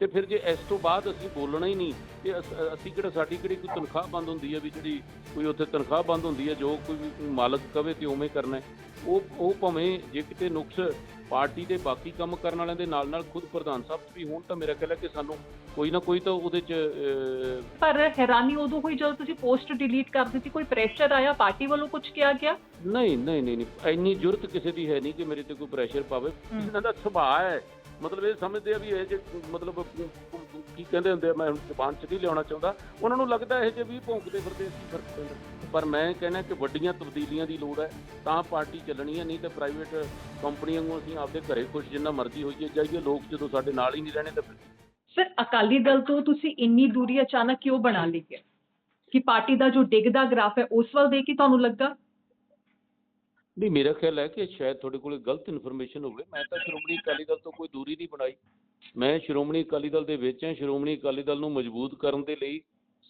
ਤੇ ਫਿਰ ਜੇ ਇਸ ਤੋਂ ਬਾਅਦ ਅਸੀਂ ਬੋਲਣਾ ਹੀ ਨਹੀਂ ਤੇ ਅਸ- ਕਿਹੜਾ ਸਾਡੀ ਕਿਹੜੀ ਕੋਈ ਤਨਖਾਹ ਬੰਦ ਹੁੰਦੀ ਹੈ ਵੀ ਜਿਹੜੀ ਕੋਈ ਉੱਥੇ ਤਨਖਾਹ ਬੰਦ ਹੁੰਦੀ ਹੈ ਜੋ ਕੋਈ ਮਾਲਕ ਕਵੇ ਤੇ ਉਵੇਂ ਕਰਨਾ। ਉਹ ਉਹ ਭਾਵੇਂ ਜੇ ਕਿਤੇ ਨੁਕਸ ਪਾਰਟੀ ਦੇ ਬਾਕੀ ਕੰਮ ਕਰਨ ਵਾਲਿਆਂ ਦੇ ਨਾਲ ਨਾਲ ਖੁਦ ਪ੍ਰਧਾਨ ਸਾਹਿਬ ਵੀ ਹੋਣ ਤਾਂ ਮੇਰਾ ਖਿਆਲ ਹੈ ਕਿ ਸਾਨੂੰ ਕੋਈ ਨਾ ਕੋਈ ਤਾਂ ਉਹਦੇ 'ਚ ਪਰ ਹੈਰਾਨੀ ਉਦੋਂ ਹੋਈ ਜਦੋਂ ਤੁਸੀਂ ਪੋਸਟ ਡਿਲੀਟ ਕਰ ਦਿੱਤੀ ਕੋਈ ਪ੍ਰੈਸ਼ਰ ਆਇਆ? ਪਾਰਟੀ ਵੱਲੋਂ ਕੁਝ ਕਿਹਾ ਗਿਆ? ਨਹੀਂ ਨਹੀਂ ਨਹੀਂ ਨਹੀਂ ਇੰਨੀ ਜ਼ਰੂਰਤ ਕਿਸੇ ਦੀ ਹੈ ਨਹੀਂ ਕਿ ਮੇਰੇ ਤੇ ਕੋਈ ਪ੍ਰੈਸ਼ਰ ਪਾਵੇ। ਇਹਨਾਂ ਦਾ ਸੁਭਾਅ ਹੈ। ਮਤਲਬ ਇਹ ਸਮਝਦੇ ਆ ਵੀ ਇਹ ਜੇ ਮਤਲਬ, ਕੀ ਕਹਿੰਦੇ ਹੁੰਦੇ ਆ, ਮੈਂ ਹੁਣ ਜ਼ਬਾਨ ਚ ਨਹੀਂ ਲਿਆਉਣਾ ਚਾਹੁੰਦਾ। ਉਹਨਾਂ ਨੂੰ ਲੱਗਦਾ ਇਹ ਜੇ ਵੀ ਭੌਂਕਦੇ ਫਿਰਦੇ ਕੀ ਫ਼ਰਕ ਪੈਂਦਾ? ਪਰ ਮੈਂ ਕਹਿੰਦਾ ਕਿ ਵੱਡੀਆਂ ਤਬਦੀਲੀਆਂ ਦੀ ਲੋੜ ਹੈ, ਤਾਂ ਪਾਰਟੀ ਚੱਲਣੀ ਹੈ, ਨਹੀਂ ਤੇ ਪ੍ਰਾਈਵੇਟ ਕੰਪਨੀਆਂ ਨੂੰ ਅਸੀਂ ਆਪਦੇ ਘਰੇ ਖੁਸ਼ ਜਿੰਨਾ ਮਰਜ਼ੀ ਹੋਈਏ, ਜਾਈਏ ਲੋਕ ਜਦੋਂ ਸਾਡੇ ਨਾਲ ਹੀ ਨਹੀਂ ਰਹਿਣੇ ਤਾਂ ਸਰ, ਅਕਾਲੀ ਦਲ ਤੋਂ ਤੁਸੀਂ ਇੰਨੀ ਦੂਰੀ ਅਚਾਨਕ ਕਿਉਂ ਬਣਾ ਲਈ ਕਿ ਪਾਰਟੀ ਦਾ ਜੋ ਡਿੱਗਦਾ ਗ੍ਰਾਫ ਹੈ, ਉਸ ਵੱਲ ਦੇਖ ਕੇ ਤੁਹਾਨੂੰ ਲੱਗਾ ਨਹੀਂ, ਮੇਰਾ ਖਿਆਲ ਹੈ ਕਿ ਸ਼ਾਇਦ ਤੁਹਾਡੇ ਕੋਲ ਗਲਤ ਇਨਫੋਰਮੇਸ਼ਨ ਹੋਵੇ। ਮੈਂ ਤਾਂ ਸ਼੍ਰੋਮਣੀ ਅਕਾਲੀ ਦਲ ਤੋਂ ਕੋਈ ਦੂਰੀ ਨਹੀਂ ਬਣਾਈ। ਮੈਂ ਸ਼੍ਰੋਮਣੀ ਅਕਾਲੀ ਦਲ ਦੇ ਵਿੱਚ ਹਾਂ। ਸ਼੍ਰੋਮਣੀ ਅਕਾਲੀ ਦਲ ਨੂੰ ਮਜ਼ਬੂਤ ਕਰਨ ਦੇ ਲਈ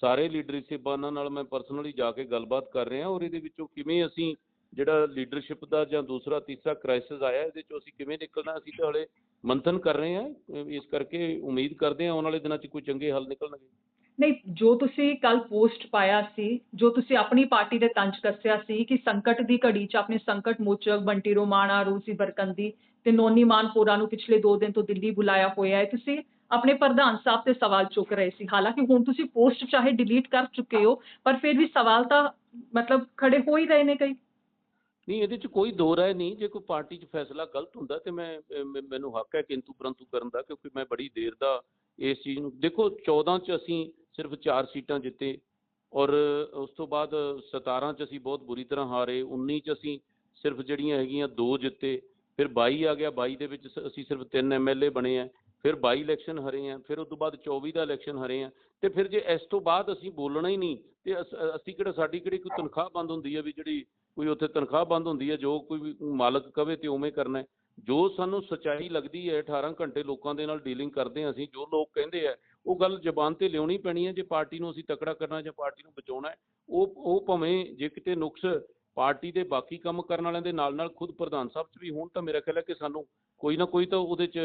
ਸਾਰੇ ਲੀਡਰਸ਼ਿਪਾਂ ਨਾਲ ਮੈਂ ਪਰਸਨਲੀ ਜਾ ਕੇ ਗੱਲਬਾਤ ਕਰ ਰਿਹਾ ਔਰ ਇਹਦੇ ਵਿੱਚੋਂ ਕਿਵੇਂ ਅਸੀਂ ਜਿਹੜਾ ਲੀਡਰਸ਼ਿਪ ਦਾ ਜਾਂ ਦੂਸਰਾ, ਤੀਸਰਾ ਕ੍ਰਾਈਸਿਸ ਆਇਆ, ਇਹਦੇ ਚੋਂ ਅਸੀਂ ਕਿਵੇਂ ਨਿਕਲਣਾ, ਅਸੀਂ ਤਾਂ ਹਲੇ ਮੰਥਨ ਕਰ ਰਹੇ ਹਾਂ। ਇਸ ਕਰਕੇ ਉਮੀਦ ਕਰਦੇ ਹਾਂ ਆਉਣ ਵਾਲੇ ਦਿਨਾਂ 'ਚ ਕੋਈ ਚੰਗੇ ਹੱਲ ਨਿਕਲਣਗੇ। ਨਹੀਂ, ਜੋ ਤੁਸੀਂ ਕੱਲ ਪੋਸਟ ਪਾਇਆ ਸੀ, ਜੋ ਤੁਸੀਂ ਆਪਣੀ ਪਾਰਟੀ ਦੇ ਤੰਜ ਕੱਸਿਆ ਸੀ ਕਿ ਸੰਕਟ ਦੀ ਘੜੀ 'ਚ ਆਪਣੇ ਸੰਕਟ ਮੋਚਕ ਬੰਟੀ ਰੋਮਾਣਾ, ਰੂਸੀ ਬਰਕੰਦੀ ਤੇ ਨੋਨੀ ਮਾਨਪੁਰਾ ਨੂੰ ਪਿਛਲੇ 2 ਦਿਨ ਤੋਂ ਦਿੱਲੀ ਬੁਲਾਇਆ ਹੋਇਆ ਹੈ, ਤੁਸੀਂ ਆਪਣੇ ਪ੍ਰਧਾਨ ਸਾਹਿਬ ਤੇ ਸਵਾਲ ਚੁੱਕ ਰਹੇ ਸੀ। ਹਾਲਾਂਕਿ ਹੁਣ ਤੁਸੀਂ ਪੋਸਟ ਚਾਹੇ ਡਿਲੀਟ ਕਰ ਚੁੱਕੇ ਹੋ, ਪਰ ਫਿਰ ਵੀ ਸਵਾਲ ਤਾਂ ਮਤਲਬ ਖੜੇ ਹੋ ਹੀ ਰਹੇ ਨੇ ਕਈ। ਨਹੀਂ, ਇਹਦੇ 'ਚ ਕੋਈ ਦੋ ਰਾਏ ਨਹੀਂ। ਜੇ ਕੋਈ ਪਾਰਟੀ 'ਚ ਫੈਸਲਾ ਗਲਤ ਹੁੰਦਾ ਤੇ ਮੈਂ, ਮੈਨੂੰ ਹੱਕ ਹੈ ਕਿੰਤੂ ਪਰੰਤੂ ਕਰਨ ਦਾ, ਕਿਉਂਕਿ ਮੈਂ ਬੜੀ ਦੇਰ ਦਾ ਇਸ ਚੀਜ਼ ਨੂੰ। ਦੇਖੋ 14 'ਚ ਅਸੀਂ ਸਿਰਫ 4 ਸੀਟਾਂ ਜਿੱਤੇ ਔਰ ਉਸ ਤੋਂ ਬਾਅਦ 17 'ਚ ਅਸੀਂ ਬਹੁਤ ਬੁਰੀ ਤਰ੍ਹਾਂ ਹਾਰੇ 19 'ਚ ਅਸੀਂ ਸਿਰਫ ਜਿਹੜੀਆਂ ਹੈਗੀਆਂ ਦੋ ਜਿੱਤੇ, ਫਿਰ 22 ਆ ਗਿਆ 22 ਦੇ ਵਿੱਚ ਅਸੀਂ ਸਿਰਫ ਤਿੰਨ ਐਮਐਲਏ ਬਣੇ ਆ, ਫਿਰ 22 ਇਲੈਕਸ਼ਨ ਹਰੇ ਆ, ਫਿਰ ਉਸ ਤੋਂ ਬਾਅਦ 24 ਦਾ ਇਲੈਕਸ਼ਨ ਹਰੇ ਆ, ਤੇ ਫਿਰ ਜੇ ਇਸ ਤੋਂ ਬਾਅਦ ਅਸੀਂ ਬੋਲਣਾ ਹੀ ਨਹੀਂ, ਤੇ ਅਸ- ਅਸੀਂ ਕਿਹੜਾ, ਸਾਡੀ ਕਿਹੜੀ ਕੋਈ ਤਨਖਾਹ ਬੰਦ ਹੁੰਦੀ ਹੈ ਵੀ ਜਿਹੜੀ ਕੋਈ ਉੱਥੇ ਤਨਖਾਹ ਬੰਦ ਹੁੰਦੀ ਹੈ ਜੋ ਕੋਈ ਵੀ ਮਾਲਕ ਕਵੇ ਤੇ ਉਵੇਂ ਕਰਨਾ ਜੋ ਸਾਨੂੰ ਸੱਚਾਈ ਲੱਗਦੀ ਹੈ 18 ਘੰਟੇ ਲੋਕਾਂ ਦੇ ਨਾਲ ਡੀਲਿੰਗ ਕਰਦੇ ਹਾਂ ਅਸੀਂ, ਜੋ ਲੋਕ ਕਹਿੰਦੇ ਆ, ਉਹ ਗੱਲ ਜ਼ਬਾਨ ਤੇ ਲਿਆਉਣੀ ਪੈਣੀ ਹੈ, ਜੇ ਪਾਰਟੀ ਨੂੰ ਅਸੀਂ ਤਕੜਾ ਕਰਨਾ ਜਾਂ ਪਾਰਟੀ ਨੂੰ ਬਚਾਉਣਾ ਉਹ ਉਹ ਭਾਵੇਂ ਜੇ ਕਿਤੇ ਨੁਕਸ ਪਾਰਟੀ ਦੇ ਬਾਕੀ ਕੰਮ ਕਰਨ ਵਾਲਿਆਂ ਦੇ ਨਾਲ ਨਾਲ ਖੁਦ ਪ੍ਰਧਾਨ ਸਾਹਿਬ 'ਚ ਵੀ ਹੋਣ ਤਾਂ ਮੇਰਾ ਖਿਆਲ ਹੈ ਕਿ ਸਾਨੂੰ ਕੋਈ ਨਾ ਕੋਈ ਤਾਂ ਉਹਦੇ 'ਚ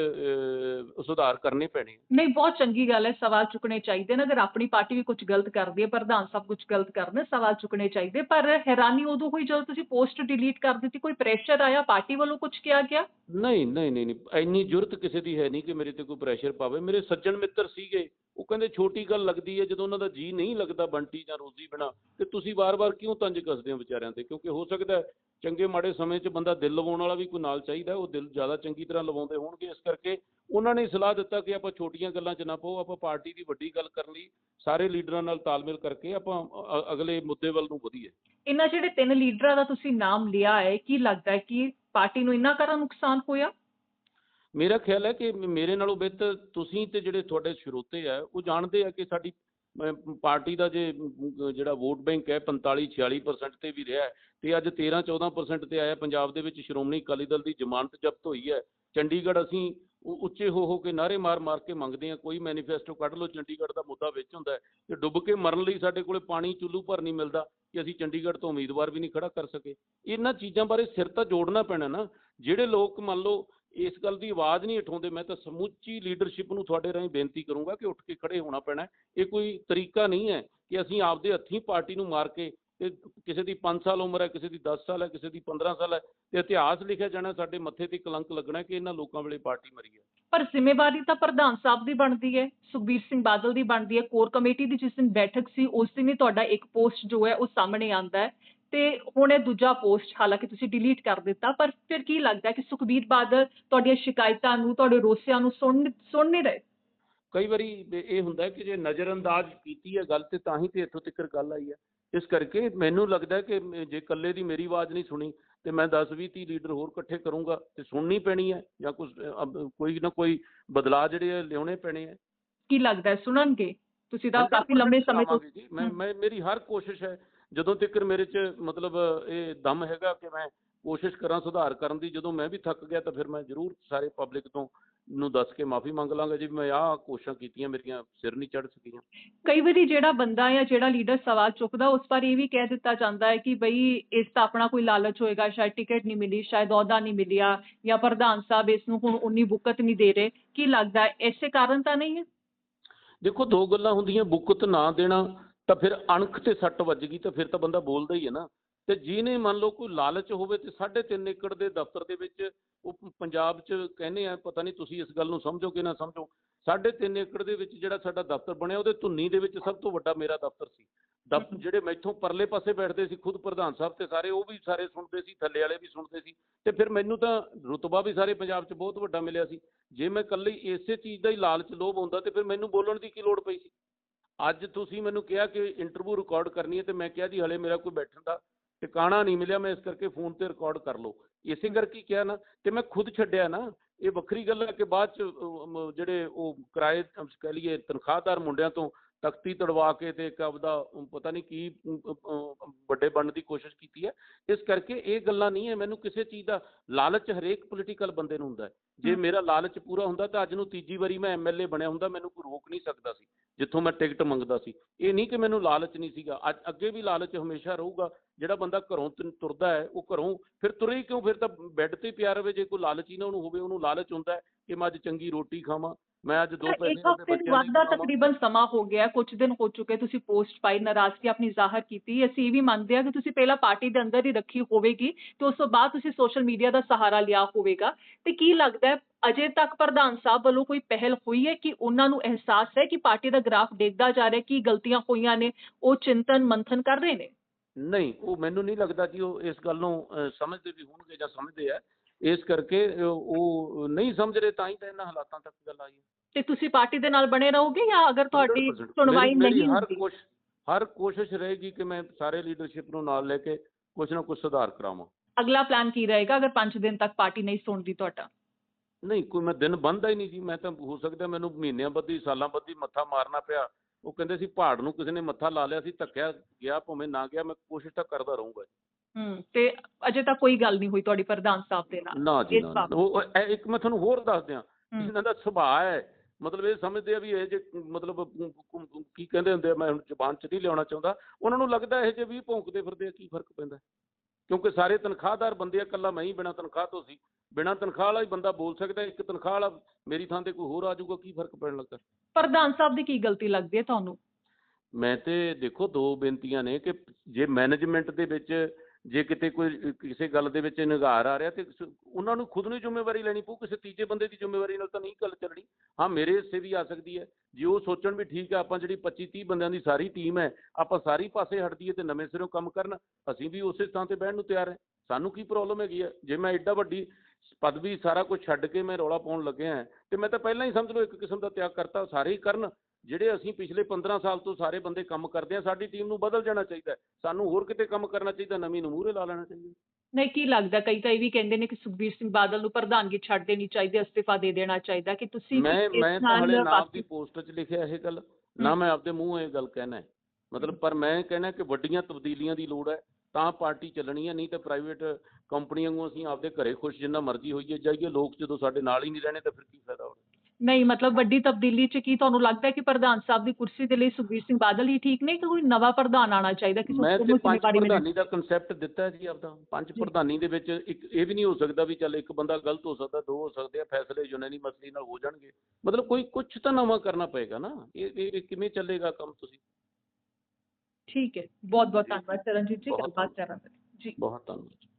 ਸੁਧਾਰ ਕਰਨੇ ਪੈਣੇ। ਨਹੀਂ ਬਹੁਤ ਚੰਗੀ ਗੱਲ ਹੈ ਸਵਾਲ ਚੁੱਕਣੇ ਚਾਹੀਦੇ ਨੇ। ਅਗਰ ਆਪਣੀ ਪਾਰਟੀ ਵੀ ਕੁਝ ਗਲਤ ਕਰਦੀ ਹੈ ਪ੍ਰਧਾਨ ਸਾਹਿਬ ਕੁਝ ਗਲਤ ਕਰਦੇ ਸਵਾਲ ਚੁੱਕਣੇ ਚਾਹੀਦੇ। ਪਰ ਹੈਰਾਨੀ ਉਦੋਂ ਹੋਈ ਜਦੋਂ ਤੁਸੀਂ ਪੋਸਟ ਡਿਲੀਟ ਕਰ ਦਿੱਤੀ ਕੋਈ ਪ੍ਰੈਸ਼ਰ ਆਇਆ? ਪਾਰਟੀ ਵੱਲੋਂ ਕੁਝ ਕਿਹਾ ਗਿਆ? ਨਹੀਂ ਨਹੀਂ ਨਹੀਂ ਨਹੀਂ। ਇੰਨੀ ਜ਼ਰੂਰਤ ਕਿਸੇ ਦੀ ਹੈ ਨਹੀਂ ਕਿ ਮੇਰੇ ਤੇ ਕੋਈ ਪ੍ਰੈਸ਼ਰ ਪਾਵੇ। ਮੇਰੇ ਸੱਜਣ ਮਿੱਤਰ ਸੀਗੇ। ਉਹ ਕਹਿੰਦੇ ਛੋਟੀ ਗੱਲ ਲੱਗਦੀ ਹੈ, ਜਦੋਂ ਉਹਨਾਂ ਦਾ ਜੀ ਨਹੀਂ ਲੱਗਦਾ ਬੰਟੀ ਜਾਂ ਰੋਜ਼ੀ ਬਿਨਾ, ਤੇ ਤੁਸੀਂ ਵਾਰ-ਵਾਰ ਕਿਉਂ ਤੰਜ ਕੱਸਦੇ ਹੋ ਵਿਚਾਰਿਆਂ ਤੇ? ਕਿਉਂਕਿ ਹੋ ਸਕਦਾ ਚੰਗੇ ਮਾੜੇ ਸਮੇਂ 'ਚ ਬੰਦਾ ਦਿਲ ਲਵਾਉਣ ਵਾਲਾ ਵੀ ਕੋਈ ਨਾਲ ਚਾਹੀਦਾ, ਉਹ ਦਿਲ ਜ਼ਿਆਦਾ ਚੰਗੀ ਤਰ੍ਹਾਂ ਲਵਾਉਂਦੇ ਹੋਣਗੇ। ਇਸ ਕਰਕੇ ਉਹਨਾਂ ਨੇ ਸਲਾਹ ਦਿੱਤਾ ਕਿ ਆਪਾਂ ਛੋਟੀਆਂ ਗੱਲਾਂ 'ਚ ਨਾ ਪਾਓ, ਆਪਾਂ ਪਾਰਟੀ ਦੀ ਵੱਡੀ ਗੱਲ ਕਰਨ ਲਈ ਸਾਰੇ ਲੀਡਰਾਂ ਨਾਲ ਤਾਲਮੇਲ ਕਰਕੇ ਆਪਾਂ ਅਗਲੇ ਮੁੱਦੇ ਵੱਲ ਨੂੰ ਵਧੀਏ। ਇਹਨਾਂ ਜਿਹੜੇ ਤਿੰਨ ਲੀਡਰਾਂ ਦਾ ਤੁਸੀਂ ਨਾਮ ਲਿਆ ਹੈ, ਕੀ ਲੱਗਦਾ ਹੈ ਕਿ ਪਾਰਟੀ ਨੂੰ ਇੰਨਾ ਕਰਾ ਨੁਕਸਾਨ ਹੋਇਆ? ਮੇਰਾ ਖਿਆਲ ਹੈ ਕਿ ਮੇਰੇ ਨਾਲੋਂ ਬਿਹਤਰ ਤੁਸੀਂ ਤੇ ਜਿਹੜੇ ਤੁਹਾਡੇ ਸਰੋਤੇ ਆ, ਉਹ ਜਾਣਦੇ ਆ ਕਿ ਸਾਡੀ ਪਾਰਟੀ ਦਾ ਜੇ ਜਿਹੜਾ ਵੋਟ ਬੈਂਕ ਹੈ 45 46% ਤੇ ਵੀ ਰਿਹਾ ਹੈ ਤੇ ਅੱਜ 13 14% ਤੇ ਆਇਆ ਪੰਜਾਬ ਦੇ ਵਿੱਚ ਸ਼੍ਰੋਮਣੀ ਅਕਾਲੀ ਦਲ ਦੀ ਜ਼ਮਾਨਤ ਜ਼ਬਤ ਹੋਈ ਹੈ। ਚੰਡੀਗੜ੍ਹ ਅਸੀਂ ਉ- ਉੱਚੇ ਹੋ ਹੋ ਕੇ ਨਾਰੇ ਮਾਰ ਮਾਰ ਕੇ ਮੰਗਦੇ ਆ ਕੋਈ ਮੈਨੀਫੈਸਟੋ ਕੱਢ ਲਓ, ਚੰਡੀਗੜ੍ਹ ਦਾ ਮੁੱਦਾ ਵਿੱਚ ਹੁੰਦਾ ਤੇ ਡੁੱਬ ਕੇ ਮਰਨ ਲਈ ਸਾਡੇ ਕੋਲੇ ਪਾਣੀ ਚੁੱਲੂ ਭਰ ਨਹੀਂ ਮਿਲਦਾ ਕਿ ਅਸੀਂ ਚੰਡੀਗੜ੍ਹ ਤੋਂ ਉਮੀਦਵਾਰ ਵੀ ਨਹੀਂ ਖੜਾ ਕਰ ਸਕੇ। ਇਹਨਾਂ ਚੀਜ਼ਾਂ ਬਾਰੇ ਸਿਰ ਤਾਂ ਜੋੜਨਾ ਪੈਣਾ ਨਾ। ਜਿਹੜੇ ਲੋਕ ਮੰਨ ਲਓ ਇਸ ਗੱਲ ਦੀ ਆਵਾਜ਼ ਨਹੀਂ ਉਠਾਉਂਦੇ, ਮੈਂ ਤਾਂ ਸਮੁੱਚੀ ਲੀਡਰਸ਼ਿਪ ਨੂੰ ਤੁਹਾਡੇ ਰਾਹੀਂ ਬੇਨਤੀ ਕਰੂੰਗਾ ਕਿ ਉੱਠ ਕੇ ਖੜੇ ਹੋਣਾ ਪੈਣਾ ਇਹ ਕੋਈ ਤਰੀਕਾ ਨਹੀਂ ਹੈ ਕਿ ਅਸੀਂ ਆਪਦੇ ਹੱਥੀਂ ਪਾਰਟੀ ਨੂੰ ਮਾਰ ਕੇ ਤੇ ਕਿਸੇ ਦੀ 5 ਸਾਲ ਉਮਰ ਹੈ, ਕਿਸੇ ਦੀ 10 ਸਾਲ ਹੈ, ਕਿਸੇ ਦੀ 15 ਸਾਲ ਹੈ ਤੇ ਇਤਿਹਾਸ ਲਿਖਿਆ ਜਾਣਾ, ਸਾਡੇ ਮੱਥੇ ਤੇ ਕਲੰਕ ਲੱਗਣਾ ਕਿ ਇਹਨਾਂ ਲੋਕਾਂ ਵੇਲੇ ਪਾਰਟੀ ਮਰੀ ਹੈ। ਪਰ ਜ਼ਿੰਮੇਵਾਰੀ ਤਾਂ ਪ੍ਰਧਾਨ ਸਾਹਿਬ ਦੀ ਬਣਦੀ ਹੈ, ਸੁਖਬੀਰ ਸਿੰਘ ਬਾਦਲ ਦੀ ਬਣਦੀ ਹੈ, ਕੋਰ ਕਮੇਟੀ ਦੀ ਜਿਸ ਦਿਨ ਬੈਠਕ ਸੀ, ਉਸ ਦਿਨ ਹੀ ਤੁਹਾਡਾ ਇੱਕ ਪੋਸਟ ਜੋ ਹੈ ਉਹ ਸਾਹਮਣੇ ਆਂਦਾ ਹੈ। ਤੇ ਹੁਣ ਇਹ ਦੂਜਾ ਪੋਸਟ ਹਾਲਾਂਕਿ ਤੁਸੀਂ ਡਿਲੀਟ ਕਰ ਦਿੱਤਾ ਪਰ ਫਿਰ ਕੀ ਲੱਗਦਾ ਕਿ ਸੁਖਬੀਰ ਬਾਦਲ ਤੁਹਾਡੀਆਂ ਸ਼ਿਕਾਇਤਾਂ ਨੂੰ ਤੁਹਾਡੇ ਰੋਸਿਆਂ ਨੂੰ ਸੁਣ ਸੁਣ ਨਹੀਂ ਰਹੇ? ਕਈ ਵਾਰੀ ਇਹ ਹੁੰਦਾ ਹੈ ਕਿ ਜੇ ਨਜ਼ਰਅੰਦਾਜ਼ ਕੀਤੀ ਹੈ ਗੱਲ ਤੇ ਤਾਂ ਹੀ ਤੇ ਇੱਥੋਂ ਤੱਕ ਗੱਲ ਆਈ ਹੈ। ਇਸ ਕਰਕੇ ਮੈਨੂੰ ਲੱਗਦਾ ਹੈ ਕਿ ਜੇ ਇਕੱਲੇ ਦੀ ਮੇਰੀ ਆਵਾਜ਼ ਨਹੀਂ ਸੁਣੀ ਤੇ ਮੈਂ 10 20 30 ਲੀਡਰ ਹੋਰ ਇਕੱਠੇ ਕਰੂੰਗਾ ਤੇ ਸੁਣਨੀ ਪੈਣੀ ਹੈ ਜਾਂ ਕੁਝ ਕੋਈ ਨਾ ਕੋਈ ਬਦਲਾਅ ਜਿਹੜੇ ਲਿਆਉਣੇ ਪੈਣੇ ਆ ਕੀ ਲੱਗਦਾ ਸੁਣਨਗੇ। ਤੁਸੀਂ ਤਾਂ ਕਾਫੀ ਲੰਬੇ ਸਮੇਂ ਤੋਂ। ਮੈਂ ਮੇਰੀ ਹਰ ਕੋਸ਼ਿਸ਼ ਹੈ ਜਦੋਂ ਤੱਕ ਮੇਰੇ 'ਚ ਮਤਲਬ ਇਹ ਦਮ ਹੈਗਾ ਕਿ ਮੈਂ ਕੋਸ਼ਿਸ਼ ਕਰਾਂ ਸੁਧਾਰ ਕਰਨ ਦੀ ਜਦੋਂ ਮੈਂ ਵੀ ਥੱਕ ਗਿਆ ਤਾਂ ਫਿਰ ਮੈਂ ਜ਼ਰੂਰ ਸਾਰੇ ਪਬਲਿਕ ਤੋਂ ਨੂੰ ਦੱਸ ਕੇ ਮਾਫੀ ਮੰਗ ਲਾਂਗਾ ਜੀ ਮੈਂ ਆਹ ਕੋਸ਼ਿਸ਼ਾਂ ਕੀਤੀਆਂ ਮੇਰੀਆਂ ਸਿਰ ਨਹੀਂ ਚੜ੍ਹ ਸਕੀਆਂ। ਕਈ ਵਾਰੀ ਜਿਹੜਾ ਬੰਦਾ ਜਾਂ ਜਿਹੜਾ ਲੀਡਰ ਸਵਾਲ ਚੁੱਕਦਾ ਉਸ ਪਰ ਇਹ ਵੀ ਕਹਿ ਦਿੱਤਾ ਜਾਂਦਾ ਹੈ ਕਿ ਬਈ ਇਸ ਦਾ ਆਪਣਾ ਕੋਈ ਲਾਲਚ ਹੋਏਗਾ ਸ਼ਾਇਦ ਟਿਕਟ ਨਹੀਂ ਮਿਲੀ ਸ਼ਾਇਦ ਅਹੁਦਾ ਨਹੀਂ ਮਿਲਿਆ ਜਾਂ ਪ੍ਰਧਾਨ ਸਾਹਿਬ ਇਸ ਨੂੰ ਹੁਣ ਉਨੀ ਬੁੱਕਤ ਨਹੀਂ ਦੇ ਰਹੇ ਕੀ ਲੱਗਦਾ ਇਸੇ ਕਾਰਨ ਤਾਂ ਨਹੀਂ ਹੈ? ਦੇਖੋ ਦੋ ਗੱਲਾਂ ਹੁੰਦੀਆਂ ਬੁੱਕਤ ਨਾ ਦੇਣਾ ਤਾਂ ਫਿਰ ਅਣਖ ਤੇ ਸੱਟ ਵੱਜ ਗਈ ਤਾਂ ਫਿਰ ਤਾਂ ਬੰਦਾ ਬੋਲਦਾ ਹੀ ਹੈ ਨਾ। ਤੇ ਜਿਹਨੇ ਮੰਨ ਲਓ ਕੋਈ ਲਾਲਚ ਹੋਵੇ ਤੇ 3.5 ਏਕੜ ਦੇ ਦਫ਼ਤਰ ਦੇ ਵਿੱਚ ਉਹ ਪੰਜਾਬ 'ਚ ਕਹਿੰਦੇ ਆ ਪਤਾ ਨਹੀਂ ਤੁਸੀਂ ਇਸ ਗੱਲ ਨੂੰ ਸਮਝੋ ਕਿ ਨਾ ਸਮਝੋ 3.5 ਏਕੜ ਦੇ ਵਿੱਚ ਜਿਹੜਾ ਸਾਡਾ ਦਫ਼ਤਰ ਬਣਿਆ ਉਹਦੇ ਧੁੰਨੀ ਦੇ ਵਿੱਚ ਸਭ ਤੋਂ ਵੱਡਾ ਮੇਰਾ ਦਫ਼ਤਰ ਸੀ। ਦਫ਼ਤਰ ਜਿਹੜੇ ਮੈਥੋਂ ਪਰਲੇ ਪਾਸੇ ਬੈਠਦੇ ਸੀ ਖੁਦ ਪ੍ਰਧਾਨ ਸਾਹਿਬ ਤੇ ਸਾਰੇ ਉਹ ਵੀ ਸਾਰੇ ਸੁਣਦੇ ਸੀ ਥੱਲੇ ਵਾਲੇ ਵੀ ਸੁਣਦੇ ਸੀ। ਤੇ ਫਿਰ ਮੈਨੂੰ ਤਾਂ ਰੁਤਬਾ ਵੀ ਸਾਰੇ ਪੰਜਾਬ 'ਚ ਬਹੁਤ ਵੱਡਾ ਮਿਲਿਆ ਸੀ। ਜੇ ਮੈਂ ਇਕੱਲੀ ਇਸੇ ਚੀਜ਼ ਦਾ ਹੀ ਲਾਲਚ ਲੋਭ ਹੁੰਦਾ ਤੇ ਫਿਰ ਮੈਨੂੰ ਬੋਲਣ ਦੀ ਕੀ ਲੋੜ ਪਈ ਸੀ? ਅੱਜ ਤੁਸੀਂ ਮੈਨੂੰ ਕਿਹਾ ਕਿ ਇੰਟਰਵਿਊ ਰਿਕਾਰਡ ਕਰਨੀ ਹੈ ਤੇ ਮੈਂ ਕਿਹਾ ਜੀ ਹਲੇ ਮੇਰਾ ਕੋਈ ਬੈਠਣ ਦਾ ਟਿਕਾਣਾ ਨਹੀਂ ਮਿਲਿਆ, ਮੈਂ ਇਸ ਕਰਕੇ ਫੋਨ ਤੇ ਰਿਕਾਰਡ ਕਰ ਲਓ। ਇਸੇ ਕਰਕੇ ਕਿਹਾ ਨਾ, ਤੇ ਮੈਂ ਖੁਦ ਛੱਡਿਆ ਨਾ, ਇਹ ਵੱਖਰੀ ਗੱਲ ਹੈ ਕਿ ਬਾਅਦ ਚ ਜਿਹੜੇ ਉਹ ਕਿਰਾਏ ਕਹਿ ਲਈਏ ਤਨਖਾਹਦਾਰ ਮੁੰਡਿਆਂ ਤੋਂ ਤਖਤੀ ਤੜਵਾ ਕੇ ਤੇ ਇੱਕ ਆਪਦਾ ਪਤਾ ਨਹੀਂ ਕੀ ਵੱਡੇ ਬਣਨ ਦੀ ਕੋਸ਼ਿਸ਼ ਕੀਤੀ ਹੈ। ਇਸ ਕਰਕੇ ਇਹ ਗੱਲਾਂ ਨਹੀਂ ਹੈ ਮੈਨੂੰ ਕਿਸੇ ਚੀਜ਼ ਦਾ ਲਾਲਚ ਹਰੇਕ ਪੋਲੀਟੀਕਲ ਬੰਦੇ ਨੂੰ ਹੁੰਦਾ ਹੈ। ਜੇ। ਮੇਰਾ ਲਾਲਚ ਪੂਰਾ ਹੁੰਦਾ ਤਾਂ ਅੱਜ ਨੂੰ ਤੀਜੀ ਵਾਰੀ ਮੈਂ ਐਮਐਲਏ ਬਣਿਆ ਹੁੰਦਾ ਮੈਨੂੰ ਕੋਈ ਰੋਕ ਨਹੀਂ ਸਕਦਾ ਸੀ ਜਿੱਥੋਂ ਮੈਂ ਟਿਕਟ ਮੰਗਦਾ ਸੀ। ਇਹ ਨਹੀਂ ਕਿ ਮੈਨੂੰ ਲਾਲਚ ਨਹੀਂ ਸੀਗਾ। ਅੱਜ ਅੱਗੇ ਵੀ ਲਾਲਚ ਹਮੇਸ਼ਾ ਰਹੂਗਾ। ਜਿਹੜਾ ਬੰਦਾ ਘਰੋਂ ਤੁਰ- ਤੁਰਦਾ ਹੈ ਉਹ ਘਰੋਂ ਫਿਰ ਤੁਰੇ ਹੀ ਕਿਉਂ? ਫਿਰ ਤਾਂ ਬੈੱਡ ਤੇ ਪਿਆ ਰਵੇ ਜੇ ਕੋਈ ਲਾਲਚ ਹੀ ਨਾ ਉਹਨੂੰ ਹੋਵੇ ਉਹਨੂੰ ਲਾਲਚ ਹੁੰਦਾ ਕਿ ਮੈਂ ਅੱਜ ਚੰਗੀ ਰੋਟੀ ਖਾਵਾਂ। ਮੈਂ ਅੱਜ ਦੋ ਪੈਸੇ ਇੱਕ ਹਫ਼ਤੇ ਬੱਚਿਆਂ ਵੱਧ ਲਈ ਦਾ ਕਮਾਵਾਂ ਤਕਰੀਬਨ ਸਮਾਂ ਹੋ ਗਿਆ ਕੁਝ ਦਿਨ ਹੋ ਚੁੱਕੇ ਤੁਸੀਂ ਪੋਸਟ ਪਾਈ ਨਾਰਾਜ਼ਗੀ ਆਪਣੀ ਜ਼ਾਹਰ ਕੀਤੀ। ਅਸੀਂ ਇਹ ਵੀ ਮੰਨਦੇ ਹਾਂ ਕਿ ਤੁਸੀਂ ਪਹਿਲਾਂ ਪਾਰਟੀ ਦੇ ਅੰਦਰ ਹੀ ਰੱਖੀ ਹੋਵੇਗੀ ਤੇ ਉਸ ਤੋਂ ਬਾਅਦ ਤੁਸੀਂ ਸੋਸ਼ਲ ਮੀਡੀਆ ਦਾ ਸਹਾਰਾ ਲਿਆ ਹੋਵੇਗਾ। ਤੇ ਕੀ ਲੱਗਦਾ ਹੈ ਅਜੇ ਤੱਕ ਪ੍ਰਧਾਨ ਸਾਹਿਬ ਵੱਲੋਂ ਕੋਈ ਪਹਿਲ ਹੋਈ ਹੈ ਕਿ ਉਹਨਾਂ ਨੂੰ ਅਹਿਸਾਸ ਹੈ ਕਿ ਪਾਰਟੀ ਦਾ ਗ੍ਰਾਫ ਡਿੱਗਦਾ ਜਾ ਰਿਹਾ ਕੀ ਗਲਤੀਆਂ ਹੋਈਆਂ ਨੇ ਉਹ ਚਿੰਤਨ ਮੰਥਨ ਕਰ ਰਹੇ ਨੇ? ਨਹੀਂ ਉਹ ਮੈਨੂੰ ਨਹੀਂ ਲੱਗਦਾ ਕਿ ਉਹ ਇਸ ਗੱਲ ਨੂੰ ਸਮਝਦੇ ਵੀ ਹੋਣਗੇ ਜਾਂ ਸਮਝਦੇ ਆ। ਇਸ ਕਰਕੇ ਉਹ ਨਹੀਂ ਸਮਝ ਰਹੇ ਤਾਂ ਹੀ ਤਾਂ ਇਹਨਾਂ ਹਾਲਾਤਾਂ ਤੱਕ ਗੱਲ ਆਈ ਹੈ। ਤੇ ਤੁਸੀਂ ਪਾਰਟੀ ਦੇ ਨਾਲ ਬਣੇ ਰਹੋਗੇ ਜਾਂ ਅਗਰ ਤੁਹਾਡੀ 100% ਸੁਣਵਾਈ ਨਹੀਂ ਹਰ ਹੁੰਦੀ? ਕੋਸ਼ਿਸ਼ ਹਰ ਕੋਸ਼ਿਸ਼ ਰਹੇਗੀ ਕਿ ਮੈਂ ਸਾਰੇ ਲੀਡਰਸ਼ਿਪ ਨੂੰ ਨਾਲ ਲੈ ਕੇ ਕੁਝ ਨਾ ਕੁਝ ਸੁਧਾਰ ਕਰਾਵਾਂ। ਅਗਲਾ ਪਲਾਨ ਕੀ ਰਹੇਗਾ ਅਗਰ 5 ਦਿਨ ਤੱਕ ਪਾਰਟੀ ਨਹੀਂ ਸੁਣਦੀ ਤੁਹਾਡਾ? ਨਹੀਂ ਕੋਈ ਮੈਂ ਦਿਨ ਬੰਦਾ ਹੀ ਨਹੀਂ ਜੀ। ਮੈਂ ਤਾਂ ਹੋ ਸਕਦਾ ਮੈਨੂੰ ਮਹੀਨਿਆਂ ਬੱਧੀ ਸਾਲਾਂ ਬੱਧੀ ਮੱਥਾ ਮਾਰਨਾ ਪਿਆ। ਉਹ ਕਹਿੰਦੇ ਸੀ ਪਹਾੜ ਨੂੰ ਕਿਸੇ ਨੇ ਮੱਥਾ ਲਾ ਲਿਆ ਸੀ ਧੱਕਿਆ ਗਿਆ ਭਾਵੇਂ ਨਾ ਗਿਆ ਮੈਂ ਕੋਸ਼ਿਸ਼ ਤਾਂ ਕਰਦਾ ਰਹੂੰਗਾ। ਹੂੰ ਤੇ ਅਜੇ ਤੱਕ ਕੋਈ ਗੱਲ ਨਹੀਂ ਹੋਈ ਤੁਹਾਡੀ ਪ੍ਰਧਾਨ ਸਾਹਿਬ ਦੇ ਨਾਲ ਨਾ ਜੀ ਨਾ। ਉਹ ਇੱਕ ਮੈਂ ਤੁਹਾਨੂੰ ਹੋਰ ਦੱਸ ਦਿਆਂ ਇਹਨਾਂ ਦਾ ਸੁਭਾਅ ਹੈ ਮਤਲਬ ਇਹ ਸਮਝਦੇ ਆ ਵੀ ਇਹ ਜੇ ਮਤਲਬ ਕੀ ਕਹਿੰਦੇ ਹੁੰਦੇ ਆ ਮੈਂ ਹੁਣ ਜ਼ੁਬਾਨ ਚ ਨਹੀਂ ਲਿਆਉਣਾ ਚਾਹੁੰਦਾ ਉਹਨਾਂ ਨੂੰ ਲੱਗਦਾ ਇਹ ਜੇ ਵੀ ਭੌਂਕਦੇ ਫਿਰਦੇ ਆ ਕੀ ਫ਼ਰਕ ਪੈਂਦਾ? ਕਿਉਂਕਿ ਸਾਰੇ ਤਨਖਾਹਦਾਰ ਬੰਦੇ ਆ ਇਕੱਲਾ ਮੈਂ ਹੀ ਬਿਨਾਂ ਤਨਖਾਹ ਤੋਂ ਸੀ। ਬਿਨਾਂ ਤਨਖਾਹ ਵਾਲਾ ਹੀ ਬੰਦਾ ਬੋਲ ਸਕਦਾ ਇੱਕ ਤਨਖਾਹ ਵਾਲਾ ਮੇਰੀ ਥਾਂ ਤੇ ਕੋਈ ਹੋਰ ਆ ਜਾਊਗਾ ਕੀ ਫ਼ਰਕ ਪੈਣ ਲੱਗਾ? ਪ੍ਰਧਾਨ ਸਾਹਿਬ ਦੀ ਕੀ ਗਲਤੀ ਲੱਗਦੀ ਹੈ ਤੁਹਾਨੂੰ? ਮੈਂ ਤੇ ਦੇਖੋ ਦੋ ਬੇਨਤੀਆਂ ਨੇ ਕਿ ਜੇ ਮੈਨੇਜਮੈਂਟ ਦੇ ਵਿੱਚ ਜੇ ਕਿਤੇ ਕੋਈ, ਕਿਸੇ ਗੱਲ ਦੇ ਵਿੱਚ ਨਿਗਾਰ ਆ ਰਿਹਾ ਤੇ ਉਹਨਾਂ ਨੂੰ ਖੁਦ ਨੂੰ ਜ਼ਿੰਮੇਵਾਰੀ ਲੈਣੀ ਪਊ, ਕਿਸੇ ਤੀਜੇ ਬੰਦੇ ਦੀ ਜ਼ਿੰਮੇਵਾਰੀ ਨਾਲ ਤਾਂ ਨਹੀਂ ਗੱਲ ਚੱਲਣੀ। ਹਾਂ, ਮੇਰੇ ਹਿੱਸੇ ਵੀ ਆ ਸਕਦੀ ਹੈ। ਜੇ ਉਹ ਸੋਚਣ ਵੀ ਠੀਕ ਹੈ, ਆਪਾਂ ਜਿਹੜੀ 25 30 ਬੰਦਿਆਂ ਦੀ ਸਾਰੀ ਟੀਮ ਹੈ, ਆਪਾਂ ਸਾਰੀ ਪਾਸੇ ਹਟ ਜਾਈਏ ਤੇ ਨਵੇਂ ਸਿਰੋਂ ਕੰਮ ਕਰਨ, ਅਸੀਂ ਵੀ ਉਸੇ ਥਾਂ ਤੇ ਬਹਿਣ ਨੂੰ ਤਿਆਰ ਹੈ। ਸਾਨੂੰ ਕੀ ਪ੍ਰੋਬਲਮ ਹੈਗੀ ਹੈ? ਜੇ ਮੈਂ ਐਡਾ ਵੱਡੀ ਪਦਵੀ ਸਾਰਾ ਕੁਝ ਛੱਡ ਕੇ ਮੈਂ ਰੌਲਾ ਪਾਉਣ ਲੱਗਿਆ ਹਾਂ, ਤੇ ਮੈਂ ਤਾਂ ਪਹਿਲਾਂ ਹੀ ਸਮਝ ਲਓ ਇੱਕ ਕਿਸਮ ਦਾ ਤਿਆਗ ਕਰਤਾ, ਸਾਰੇ ਹੀ ਕਰਨ। ਜਿਹੜੇ ਅਸੀਂ ਪਿਛਲੇ 15 ਸਾਲ ਤੋਂ ਸਾਰੇ ਬੰਦੇ ਕੰਮ ਕਰਦੇ ਆ ਸਾਡੀ ਟੀਮ ਨੂੰ ਬਦਲ ਜਾਣਾ ਚਾਹੀਦਾ। ਸਾਨੂੰ ਹੋਰ ਕਿਤੇ ਕੰਮ ਕਰਨਾ ਚਾਹੀਦਾ ਨਵੀਂ ਨੂੰ ਮੂਹਰੇ ਲਾ ਲੈਣਾ ਚਾਹੀਦਾ ਨਹੀਂ ਕੀ ਲੱਗਦਾ ਕਈ ਤਾਂ ਇਹ ਵੀ ਕਹਿੰਦੇ ਨੇ ਕਿ ਸੁਖਬੀਰ ਸਿੰਘ ਬਾਦਲ ਨੂੰ ਪ੍ਰਧਾਨਗੀ ਛੱਡ ਦੇਣੀ ਚਾਹੀਦੀ ਹੈ, ਅਸਤੀਫਾ ਦੇ ਦੇਣਾ ਚਾਹੀਦਾ ਕਿ ਤੁਸੀਂ ਮੈਂ ਮੈਂ ਤਾਂ ਹਲੇ ਨਾਮ ਦੀ ਪੋਸਟ 'ਚ ਲਿਖਿਆ ਇਹ ਗੱਲ ਨਾ ਮੈਂ ਆਪਦੇ ਮੂੰਹ ਇਹ ਗੱਲ ਕਹਿਣਾ। ਮਤਲਬ ਪਰ ਮੈਂ ਕਹਿਣਾ ਕਿ ਵੱਡੀਆਂ ਤਬਦੀਲੀਆਂ ਦੀ ਲੋੜ ਹੈ ਤਾਂ ਪਾਰਟੀ ਚੱਲਣੀ ਹੈ ਨਹੀਂ ਤਾਂ ਪ੍ਰਾਈਵੇਟ ਕੰਪਨੀਆਂ ਨੂੰ ਅਸੀਂ ਆਪਦੇ ਘਰੇ ਖੁਸ਼ ਜਿੰਨਾ ਮਰਜ਼ੀ ਹੋਈਏ ਜਾਈਏ ਲੋਕ ਜਦੋਂ ਸਾਡੇ ਨਾਲ ਹੀ ਨਹੀਂ ਰਹਿਣੇ ਤਾਂ ਫਿਰ ਕੀ ਫਾਇਦਾ ਹੋਣਾ ਨਹੀਂ ਮਤਲਬ ਵੱਡੀ ਤਬਦੀਲੀ ਚ ਕੀ ਤੁਹਾਨੂੰ ਲੱਗਦਾ ਹੈ ਕਿ ਪ੍ਰਧਾਨ ਸਾਹਿਬ ਦੀ ਕੁਰਸੀ ਦੇ ਲਈ ਸੁਖਬੀਰ ਸਿੰਘ ਬਾਦਲ ਹੀ ਠੀਕ ਨੇ ਕਿ ਕੋਈ ਨਵਾਂ ਪ੍ਰਧਾਨ ਆਣਾ ਚਾਹੀਦਾ ਕਿਸੇ ਮੈਂ ਤੇ ਨੂੰ ਪੰਜ ਪ੍ਰਧਾਨੀ ਦਾ ਕਨਸੈਪਟ ਦਿੱਤਾ ਜੀ ਆਪਦਾ। ਪੰਜ। ਪ੍ਰਧਾਨੀ ਦੇ ਵਿੱਚ ਇੱਕ ਇਹ ਵੀ ਨਹੀਂ ਹੋ ਸਕਦਾ ਵੀ ਚੱਲ ਇੱਕ ਬੰਦਾ ਗਲਤ ਹੋ ਸਕਦਾ ਦੋ ਹੋ ਸਕਦੇ ਆ ਫੈਸਲੇ ਯੂਨੈਨਿਮਸਲੀ ਨਾਲ ਹੋ ਜਾਣਗੇ। ਮਤਲਬ ਕੋਈ ਕੁਝ ਤਾਂ ਨਵਾਂ ਕਰਨਾ ਪਏਗਾ ਨਾ। ਇਹ ਇਹ ਕਿਵੇਂ ਚੱਲੇਗਾ ਕੰਮ ਤੁਸੀਂ? ਠੀਕ ਹੈ। ਬਹੁਤ ਬਹੁਤ। ਧੰਨਵਾਦ ਚਰਨਜੀਤ ਜੀ। ਗੱਲਬਾਤ ਕਰਨ ਜੀ। ਬਹੁਤ ਧੰਨਵਾਦ